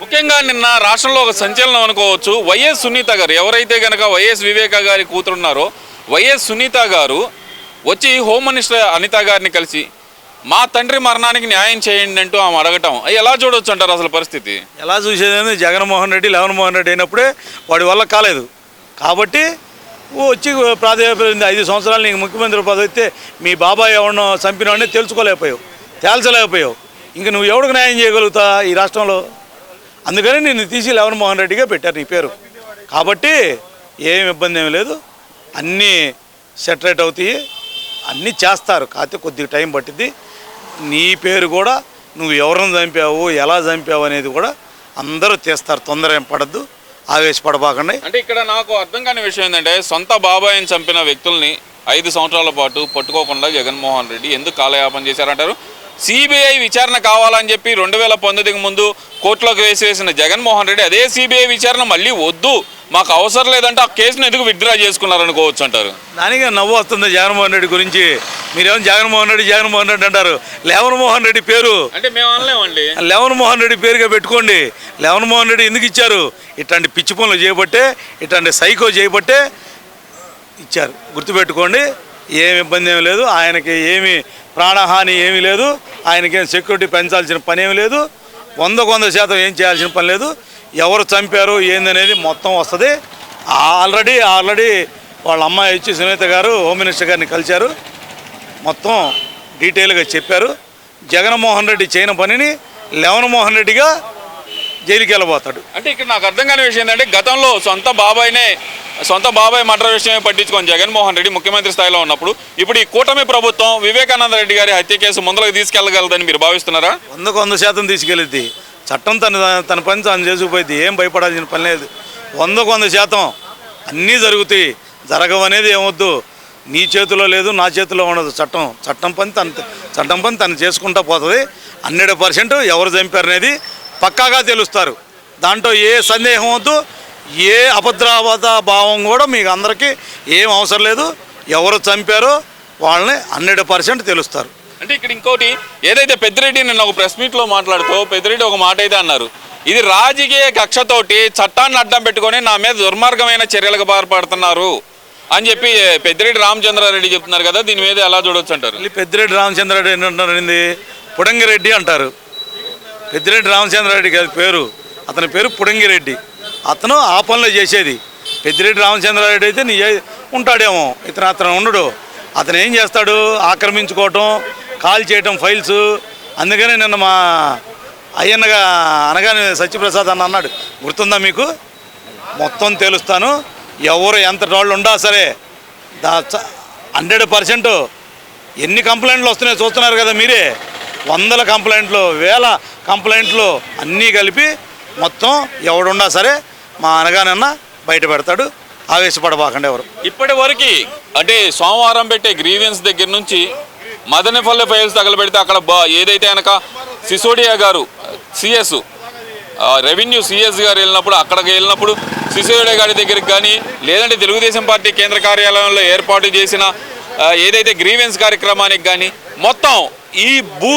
ముఖ్యంగా నిన్న రాష్ట్రంలో ఒక సంచలనం అనుకోవచ్చు. వైఎస్ సునీత గారు ఎవరైతే గనక వైఎస్ వివేక గారి కూతురున్నారో వైఎస్ సునీత గారు వచ్చి హోమ్ మినిస్టర్ అనిత గారిని కలిసి మా తండ్రి మరణానికి న్యాయం చేయండి అంటూ ఆమె అడగటం. ఎలా చూడొచ్చు అంటారు అసలు పరిస్థితి? ఎలా చూసేది జగన్మోహన్ రెడ్డి లవన్మోహన్ రెడ్డి అయినప్పుడే వాడి వల్ల కాలేదు. కాబట్టి వచ్చి ప్రాధాన్యత ఐదు సంవత్సరాలు నీకు ముఖ్యమంత్రి పదవి అయితే మీ బాబాయ్ ఎవరినో చంపినవాడిని తెలుసుకోలేకపోయావు తేల్చలేకపోయావు. ఇంక నువ్వు ఎవరికి న్యాయం చేయగలుగుతా ఈ రాష్ట్రంలో? అందుకని నిన్ను తీసి లవన్మోహన్ రెడ్డిగా పెట్టారు నీ పేరు. కాబట్టి ఏం ఇబ్బంది ఏమి లేదు. అన్నీ సెటరేట్ అవుతాయి. అన్నీ చేస్తారు. కాకపోతే కొద్దిగా టైం పట్టింది నీ పేరు కూడా నువ్వు ఎవరిని చంపావు ఎలా చంపావు అనేది కూడా అందరూ తీస్తారు. తొందర ఏం పడద్దు. ఆవేశపడబాకండి. అంటే ఇక్కడ నాకు అర్థం కాని విషయం ఏంటంటే సొంత బాబాయిని చంపిన వ్యక్తుల్ని ఐదు సంవత్సరాల పాటు పట్టుకోకుండా జగన్మోహన్ రెడ్డి ఎందుకు కాలయాపన చేశారంటారు? సిబిఐ విచారణ కావాలని చెప్పి రెండు వేల పంతొమ్మిదికి ముందు కోర్టులోకి వేసి వేసిన జగన్మోహన్ రెడ్డి అదే సిబిఐ విచారణ మళ్ళీ వద్దు మాకు అవసరం లేదంటే ఆ కేసును ఎందుకు విత్డ్రా చేసుకున్నారనుకోవచ్చు అంటారు. దానికి నవ్వు వస్తుంది జగన్మోహన్ రెడ్డి గురించి. మీరేమో జగన్మోహన్ రెడ్డి జగన్మోహన్ రెడ్డి అంటారు. లేవన్ మోహన్ రెడ్డి పేరు. అంటే మేము అనలేమండి. లెవన్ మోహన్ రెడ్డి పేరుగా పెట్టుకోండి. లెవన్ మోహన్ రెడ్డి ఎందుకు ఇచ్చారు? ఇట్లాంటి పిచ్చి పనులు చేయబట్టే ఇట్లాంటి సైకో చేయబట్టే ఇచ్చారు. గుర్తుపెట్టుకోండి. ఏమి ఇబ్బంది ఏమి లేదు. ఆయనకి ఏమి ప్రాణహాని ఏమీ లేదు. ఆయనకేం సెక్యూరిటీ పెంచాల్సిన పని ఏమి లేదు. వందకు వంద శాతం ఏం చేయాల్సిన పని లేదు. ఎవరు చంపారు ఏందనేది మొత్తం వస్తుంది. ఆల్రెడీ ఆల్రెడీ వాళ్ళ అమ్మాయి వచ్చి సునీత గారు హోమ్ మినిస్టర్ గారిని కలిశారు. మొత్తం డీటెయిల్గా చెప్పారు. జగన్మోహన్ రెడ్డి చేయని పనిని లెవన్మోహన్ రెడ్డిగా జైలుకి వెళ్ళబోతాడు. అంటే ఇక్కడ నాకు అర్థం కాని విషయం ఏంటంటే గతంలో సొంత బాబాయ్నే సొంత బాబాయ్ మర్డర్ విషయమే పట్టించుకొని జగన్మోహన్ రెడ్డి ముఖ్యమంత్రి స్థాయిలో ఉన్నప్పుడు ఇప్పుడు ఈ కూటమి ప్రభుత్వం వివేకానంద రెడ్డి గారి హత్య కేసు ముందరకు తీసుకెళ్ళగలదని మీరు భావిస్తున్నారా? వందకు వంద శాతం తీసుకెళ్ళిద్ది. చట్టం తన తన పని తాను చేసుకుపోయింది ఏం భయపడాల్సిన పని లేదు. వందకు వంద శాతం అన్నీ జరుగుతాయి. జరగవనేది ఏమొద్దు. నీ చేతిలో లేదు నా చేతిలో ఉండదు. చట్టం చట్టం పని తన చట్టం పని తను చేసుకుంటా పోతుంది. హండ్రెడ్ పర్సెంట్ ఎవరు చంపారనేది పక్కాగా తెలుస్తారు. దాంట్లో ఏ సందేహం వద్దు ఏ అభద్రావత భావం కూడా మీకు అందరికీ ఏం అవసరం లేదు. ఎవరు చంపారో వాళ్ళని హండ్రెడ్ పర్సెంట్ తెలుస్తారు. అంటే ఇక్కడ ఇంకోటి ఏదైతే పెద్దిరెడ్డి నిన్న ఒక ప్రెస్ మీట్లో మాట్లాడుతూ పెద్దిరెడ్డి ఒక మాట అయితే అన్నారు. ఇది రాజకీయ కక్షతోటి చట్టాన్ని అడ్డం పెట్టుకొని నా మీద దుర్మార్గమైన చర్యలకు పాల్పడుతున్నారు అని చెప్పి పెద్దిరెడ్డి రామచంద్రారెడ్డి చెప్తున్నారు కదా దీని మీద ఎలా చూడొచ్చు అంటారు? పెద్దిరెడ్డి రామచంద్రారెడ్డి ఏంటంటారండి పుడంగిరెడ్డి అంటారు. పెద్దిరెడ్డి రామచంద్రారెడ్డి గారి పేరు. అతని పేరు పుడంగిరెడ్డి. అతను ఆ పనులు చేసేది. పెద్దిరెడ్డి రామచంద్రారెడ్డి అయితే నీ ఉంటాడేమో ఇతను అతను ఉండడు. అతను ఏం చేస్తాడు? ఆక్రమించుకోవటం కాల్ చేయటం ఫైల్స్. అందుకనే నిన్న మా అయ్యన్నగా అనగానే సత్యప్రసాద్ అన్న అన్నాడు. గుర్తుందా మీకు? మొత్తం తెలుస్తాను. ఎవరు ఎంత వాళ్ళు ఉండా సరే దా హండ్రెడ్ పర్సెంట్ ఎన్ని కంప్లైంట్లు వస్తున్నాయో చూస్తున్నారు కదా మీరే. వందల కంప్లైంట్లు వేల కంప్లైంట్లు అన్నీ కలిపి మొత్తం ఎవడున్నా సరే మా అనగానన్నా బయట పెడతాడు ఆవేశపడబాకండి ఎవరు. ఇప్పటి వరకు అంటే సోమవారం పెట్టే గ్రీవెన్స్ దగ్గర నుంచి మదనపల్లె ఫైల్స్ తగలబెడితే అక్కడ బా- ఏదైతే కనుక సిసోడియా గారు సిఎస్ రెవెన్యూ సిఎస్ గారు వెళ్ళినప్పుడు అక్కడికి వెళ్ళినప్పుడు సిసోడియా గారి దగ్గరికి కానీ లేదంటే తెలుగుదేశం పార్టీ కేంద్ర కార్యాలయంలో ఏర్పాటు చేసిన ఏదైతే గ్రీవెన్స్ కార్యక్రమానికి కానీ మొత్తం ఈ భూ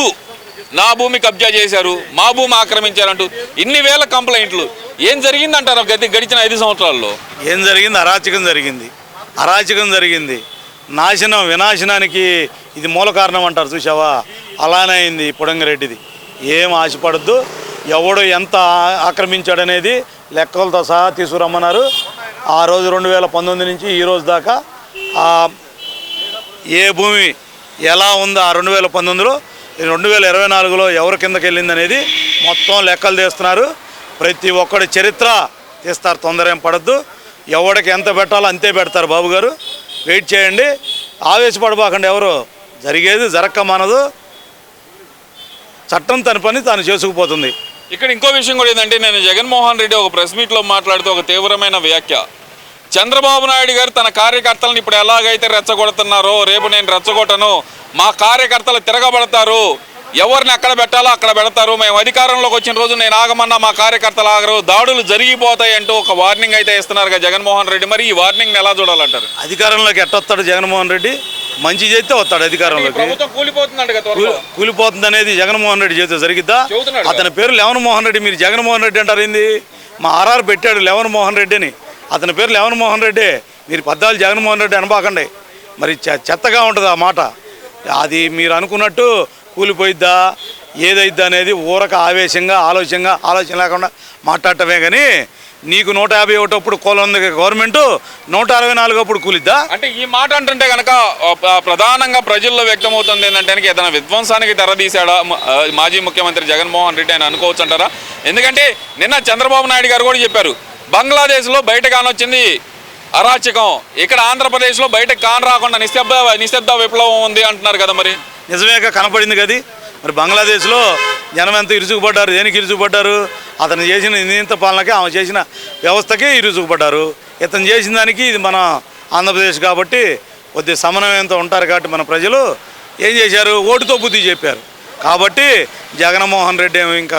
నా భూమి కబ్జా చేశారు మా భూమి ఆక్రమించారంటూ ఇన్ని వేల కంప్లైంట్లు. ఏం జరిగిందంటారు? గది గడిచిన ఐదు సంవత్సరాల్లో. ఏం జరిగింది? అరాచకం జరిగింది. అరాచకం జరిగింది. నాశనం వినాశనానికి ఇది మూల కారణం అంటారు చూసావా అలానే అయింది పుడంగిరెడ్డిది. ఏం ఆశపడద్దు. ఎవడు ఎంత ఆక్రమించాడనేది లెక్కలతో సహా తీసుకురమ్మన్నారు. ఆ రోజు రెండు వేల పంతొమ్మిది నుంచి ఈ రోజు దాకా ఏ భూమి ఎలా ఉందో ఆ రెండు వేల పంతొమ్మిదిలో? రెండు వేల ఇరవై నాలుగులో ఎవరి కిందకి వెళ్ళింది అనేది మొత్తం లెక్కలు తీస్తున్నారు. ప్రతి ఒక్కడి చరిత్ర తీస్తారు తొందర ఏం పడద్దు. ఎవడికి ఎంత పెట్టాలో అంతే పెడతారు బాబు గారు. వెయిట్ చేయండి. ఆవేశపడబోకండి ఎవరు. జరిగేది జరక్క మనదు. చట్టం తన పని తాను చేసుకుపోతుంది. ఇక్కడ ఇంకో విషయం కూడా ఏంటంటే నేను జగన్మోహన్ రెడ్డి ఒక ప్రెస్ మీట్లో మాట్లాడుతూ ఒక తీవ్రమైన వ్యాఖ్య. చంద్రబాబు నాయుడు గారు తన కార్యకర్తలను ఇప్పుడు ఎలాగైతే రెచ్చగొడుతున్నారో రేపు నేను రెచ్చగొట్టను మా కార్యకర్తలు తిరగబడతారు ఎవరిని ఎక్కడ పెట్టాలో అక్కడ పెడతారు మేము అధికారంలోకి వచ్చిన రోజు నేను ఆగమన్నా మా కార్యకర్తలు ఆగరు దాడులు జరిగిపోతాయి అంటూ ఒక వార్నింగ్ అయితే ఇస్తున్నారు కదా జగన్మోహన్ రెడ్డి. మరి ఈ వార్నింగ్ ఎలా చూడాలంటారు? అధికారంలోకి ఎట్టొస్తాడు జగన్మోహన్ రెడ్డి? మంచి చేస్తే వస్తాడు అధికారంలోకి. కూలిపోతుంది అనేది జగన్మోహన్ రెడ్డి చేస్తే జరిగిద్దా? అతని పేరు లెవన్ మోహన్ రెడ్డి. మీరు జగన్మోహన్ రెడ్డి అంటారు ఏంది? మా ఆర్ఆర్ పెట్టాడు లెవన్ మోహన్ రెడ్డి అని అతని పేరు లెవన్ రెడ్డి. మీరు పద్దాలు జగన్మోహన్ రెడ్డి అనబాకండి. మరి చె- చెత్తగా ఉంటుంది ఆ మాట. అది మీరు అనుకున్నట్టు కూలిపోయిద్దా ఏదైద్దా అనేది ఊరక ఆవేశంగా ఆలోచనగా ఆలోచన లేకుండా మాట్లాడటమే కానీ నీకు నూట యాభై ఒకటప్పుడు కూల ఉంది గవర్నమెంట్ నూట అరవై నాలుగు అప్పుడు కూలిద్దా? అంటే ఈ మాట అంటుంటే కనుక ప్రధానంగా ప్రజల్లో వ్యక్తమవుతుంది ఏంటంటే ఏదైనా విధ్వంసానికి తెరదీశాడా మాజీ ముఖ్యమంత్రి జగన్మోహన్ రెడ్డి అని అనుకోవచ్చు అంటారా ఎందుకంటే నిన్న చంద్రబాబు నాయుడు గారు కూడా చెప్పారు బంగ్లాదేశ్లో బయట కానొచ్చింది అరాచకం. ఇక్కడ ఆంధ్రప్రదేశ్లో బయట కాను రాకుండా నిశ్శబ్ద నిశ్శబ్ద విప్లవం ఉంది అంటున్నారు కదా మరి. నిజమేగా కనపడింది కదా మరి బంగ్లాదేశ్లో జనం ఎంత ఇరుచుకుపడ్డారు దేనికి ఇరుచుకుపడ్డారు అతను చేసిన నియంత పాలనకి ఆమె చేసిన వ్యవస్థకే ఇరుచుకుపడ్డారు ఇతను చేసిన దానికి ఇది మన ఆంధ్రప్రదేశ్ కాబట్టి కొద్దిగా సమన్వయంతో ఉంటారు కాబట్టి మన ప్రజలు ఏం చేశారు? ఓటుతో బుద్ధి చెప్పారు. కాబట్టి జగన్మోహన్ రెడ్డి ఇంకా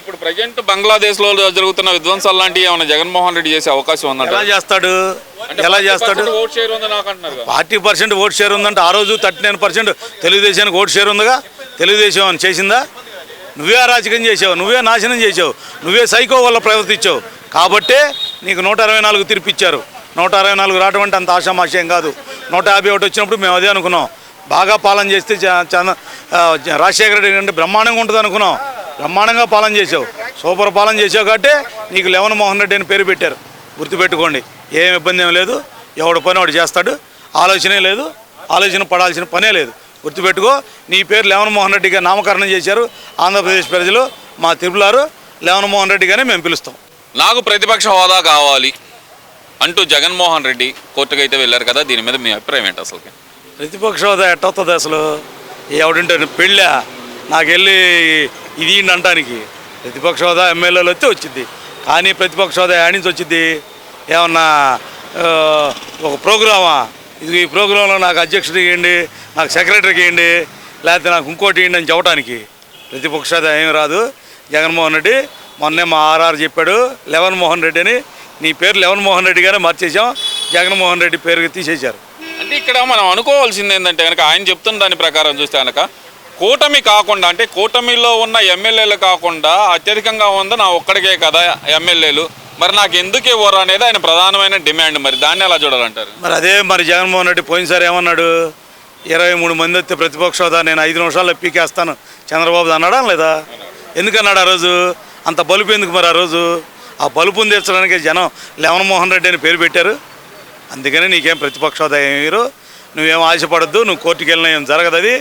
ఇప్పుడు ప్రజెంట్ బంగ్లాదేశ్లో జరుగుతున్న విధ్వంసాలు లాంటివి ఏమైనా జగన్మోహన్ రెడ్డి చేసే అవకాశం ఉందంట ఎలా చేస్తాడు? ఎలా చేస్తాడు. ఫార్టీ పర్సెంట్ ఓట్ షేర్ ఉందంటే ఆ రోజు థర్టీ నైన్ పర్సెంట్ తెలుగుదేశానికి ఓట్ షేర్ ఉందిగా? తెలుగుదేశం అని చేసిందా? నువ్వే అరాచకం చేసావు నువ్వే నాశనం చేసావు నువ్వే సైకో వల్ల ప్రవర్తించావు. కాబట్టే నీకు నూట అరవై నాలుగు తీర్పిచ్చారు నూట అరవై నాలుగు రావడం అంటే అంత ఆశామాషయం కాదు. నూట యాభై ఒకటి వచ్చినప్పుడు మేము అదే అనుకున్నాం. బాగా పాలన చేస్తే చంద్ర రాజశేఖర రెడ్డి అంటే బ్రహ్మాండంగా ఉంటుంది అనుకున్నాం బ్రహ్మాండంగా పాలన చేసావు సూపర్ పాలన చేసావు కాబట్టి నీకు లెవెన్ మోహన్ రెడ్డి అని పేరు పెట్టారు. గుర్తుపెట్టుకోండి. ఏం ఇబ్బంది ఏం లేదు. ఎవడు పని వాడు చేస్తాడు. ఆలోచనే లేదు. ఆలోచన పడాల్సిన పనే లేదు. గుర్తుపెట్టుకో నీ పేరు లెవెన్ మోహన్ రెడ్డిగా నామకరణం చేశారు ఆంధ్రప్రదేశ్ ప్రజలు మా తిరుపులారు లెవెన్ మోహన్ రెడ్డిగానే మేము పిలుస్తాం. నాకు ప్రతిపక్ష హోదా కావాలి అంటూ జగన్మోహన్ రెడ్డి కోర్టుకు అయితే వెళ్ళారు కదా దీని మీద మీ అభిప్రాయం ఏంటి అసలు ప్రతిపక్ష హోదా ఎట్టవుతుంది అసలు? ఎవడంటే పెళ్ళా? నాకు వెళ్ళి ఇది ఈయన అంటానికి ప్రతిపక్ష హోదా ఎమ్మెల్యేలు వస్తే వచ్చింది కానీ ప్రతిపక్ష హోదా యాడ్ నుంచి వచ్చింది ఏమన్నా ఒక ప్రోగ్రామా? ఇది ఈ ప్రోగ్రాంలో నాకు అధ్యక్షుడు ఇవ్వండి నాకు సెక్రటరీకి ఇవ్వండి లేకపోతే నాకు ఇంకోటి ఇవ్వండి అని చెప్పడానికి ప్రతిపక్ష హోదా ఏం రాదు. జగన్మోహన్ రెడ్డి మొన్నే మా ఆర్ఆర్ చెప్పాడు లెవన్ మోహన్ రెడ్డి అని. నీ పేరు లెవన్ మోహన్ రెడ్డిగానే మార్చేసాం జగన్మోహన్ రెడ్డి పేరు తీసేశారు. అంటే ఇక్కడ మనం అనుకోవాల్సింది ఏంటంటే కనుక ఆయన చెప్తున్న దాని ప్రకారం చూస్తే కనుక కూటమి కాకుండా అంటే కూటమిలో ఉన్న ఎమ్మెల్యేలు కాకుండా అత్యధికంగా ఉంది నా ఒక్కడికే కదా ఎమ్మెల్యేలు. మరి నాకు ఎందుకు ఇవ్వరు అనేది ఆయన ప్రధానమైన డిమాండ్. మరి దాన్ని ఎలా చూడాలంటారు? మరి అదే మరి జగన్మోహన్ రెడ్డి పోయినసారి ఏమన్నాడు? ఇరవై మూడు మంది వస్తే ప్రతిపక్ష హోదా నేను ఐదు నిమిషాల్లో పీకేస్తాను. చంద్రబాబు అన్నాడా లేదా? ఎందుకన్నాడు ఆ రోజు? అంత బలుపు ఎందుకు మరి ఆ రోజు? ఆ బలుపుని తీర్చడానికి జనం లెవన్ మోహన్ రెడ్డి అని పేరు పెట్టారు. అందుకని నీకేం ప్రతిపక్ష హోదా ఏమీరు నువ్వేం ఆశపడద్దు నువ్వు కోర్టుకి వెళ్ళినా ఏం జరగదు అది.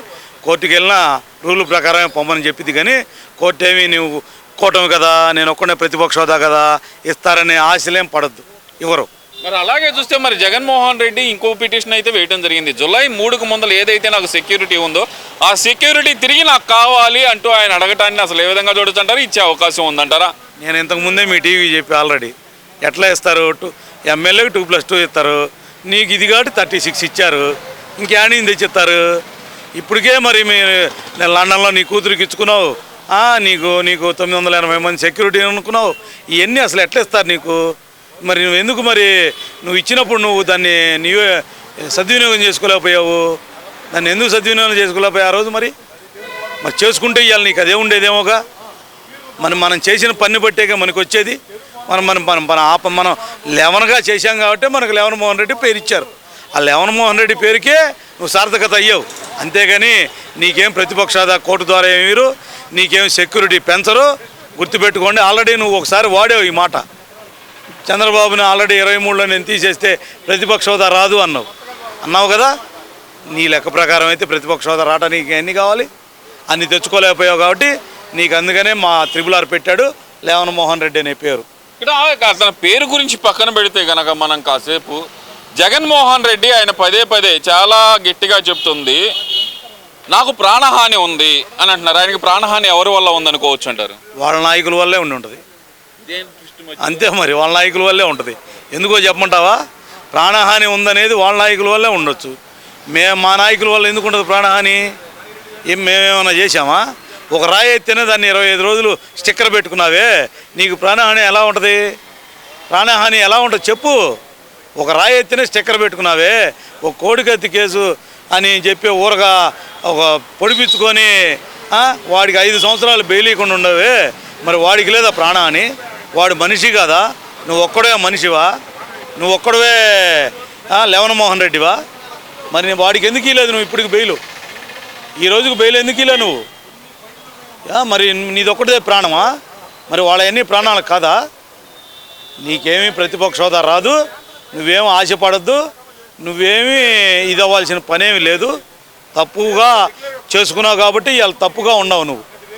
కోర్టుకి వెళ్ళినా రూల్ ప్రకారం పొమ్మని చెప్పింది కానీ కోర్టు ఏమి నువ్వు కూటమి కదా నేను ఒక్కడే ప్రతిపక్ష హోదా కదా ఇస్తారనే ఆశలేం పడద్దు. ఇవ్వరు. మరి అలాగే చూస్తే మరి జగన్మోహన్ రెడ్డి ఇంకో పిటిషన్ అయితే వేయడం జరిగింది. జులై మూడుకు ముందర ఏదైతే నాకు సెక్యూరిటీ ఉందో ఆ సెక్యూరిటీ తిరిగి నాకు కావాలి అంటూ ఆయన అడగటాన్ని అసలు ఏ విధంగా చూడొచ్చు అంటారా? ఇచ్చే అవకాశం ఉందంటారా? నేను ఇంతకు ముందే మీ టీవీ చెప్పి ఆల్రెడీ ఎట్లా ఇస్తారు? టూ ఎమ్మెల్యేకి టూ ప్లస్ టూ ఇస్తారు. నీకు ఇది కాబట్టి థర్టీ సిక్స్ ఇచ్చారు. ఇంకేమీ తెచ్చిస్తారు ఇప్పటికే మరి మీ నేను లండన్లో నీ కూతురికి ఇచ్చుకున్నావు. నీకు నీకు తొమ్మిది వందల ఎనభై మంది సెక్యూరిటీ అనుకున్నావు. ఇవన్నీ అసలు ఎట్లా ఇస్తారు నీకు? మరి నువ్వు ఎందుకు మరి నువ్వు ఇచ్చినప్పుడు నువ్వు దాన్ని నీవే సద్వినియోగం చేసుకోలేకపోయావు? దాన్ని ఎందుకు సద్వినియోగం చేసుకోలేకపోయావు ఆ రోజు మరి? మరి చేసుకుంటే ఇవాళ నీకు అదే ఉండేదేమోగా? మనం మనం చేసిన పని బట్టేగా మనకు వచ్చేది మనం మనం మనం మన ఆప మనం లెవెన్గా చేశాం కాబట్టి మనకు లెవెన్ మోహన్ రెడ్డి పేరు ఇచ్చారు ఆ లెవెన్ మోహన్ రెడ్డి పేరుకే నువ్వు సార్థకత అయ్యావు. అంతేగాని నీకేం ప్రతిపక్షాద కోర్టు ద్వారా ఏమీరు నీకేం సెక్యూరిటీ పెంచరు గుర్తుపెట్టుకోండి ఆల్రెడీ నువ్వు ఒకసారి వాడావు ఈ మాట. చంద్రబాబుని ఆల్రెడీ ఇరవై మూడులో నేను తీసేస్తే ప్రతిపక్ష హోదా రాదు అన్నావు. అన్నావు కదా? నీ లెక్క ప్రకారం అయితే ప్రతిపక్ష హోదా రావడానికి ఎన్ని కావాలి? అన్ని తెచ్చుకోలేకపోయావు కాబట్టి నీకు అందుకనే మా త్రిబుల్ ఆర్ పెట్టాడు లేవన్ మోహన్ రెడ్డి అనే పేరు. ఇక్కడ అతని పేరు గురించి పక్కన పెడితే గనక మనం కాసేపు జగన్మోహన్ రెడ్డి ఆయన పదే పదే చాలా గట్టిగా చెప్తుంది నాకు ప్రాణహాని ఉంది అని అంటున్నారు. ఆయనకి ప్రాణహాని ఎవరి వల్ల ఉందనుకోవచ్చు అంటారు? వాళ్ళ నాయకుల వల్లే ఉండి ఉంటుంది. అంతే మరి వాళ్ళ నాయకుల వల్లే ఉంటుంది. ఎందుకో చెప్పమంటావా? ప్రాణహాని ఉందనేది వాళ్ళ నాయకుల వల్లే ఉండొచ్చు. మే మా నాయకుల వల్ల ఎందుకు ఉండదు ప్రాణహాని? ఏం మేమేమైనా చేశామా? ఒక రాయి అయితేనే దాన్ని ఇరవై ఐదు రోజులు స్టిక్కర్ పెట్టుకున్నావే. నీకు ప్రాణహాని ఎలా ఉంటుంది? ప్రాణహాని ఎలా ఉంటుంది చెప్పు. ఒక రాయి ఎత్తినే స్టిక్కర్ పెట్టుకున్నావే. ఒక కోడికత్తి కేసు అని చెప్పి ఊరగా ఒక పొడిపించుకొని వాడికి ఐదు సంవత్సరాలు బెయిలీకుండా ఉండవే. మరి వాడికి లేదా ప్రాణ అని వాడు మనిషి కదా? నువ్వు ఒక్కడే మనిషివా? నువ్వు ఒక్కడవే లెవనమోహన్ రెడ్డివా? మరి వాడికి ఎందుకు ఇలేదు నువ్వు ఇప్పటికి బెయిలు? ఈ రోజుకి బెయిల్ ఎందుకు ఇలా నువ్వు? మరి నీది ప్రాణమా? మరి వాళ్ళ ఎన్ని ప్రాణాలు కాదా? నీకేమీ ప్రతిపక్ష హోదా రాదు నువ్వేం ఆశపడద్దు నువ్వేమీ ఇది అవ్వాల్సిన పనేమి లేదు. తప్పుగా చేసుకున్నావు కాబట్టి ఇవాళ తప్పుగా ఉండవు నువ్వు.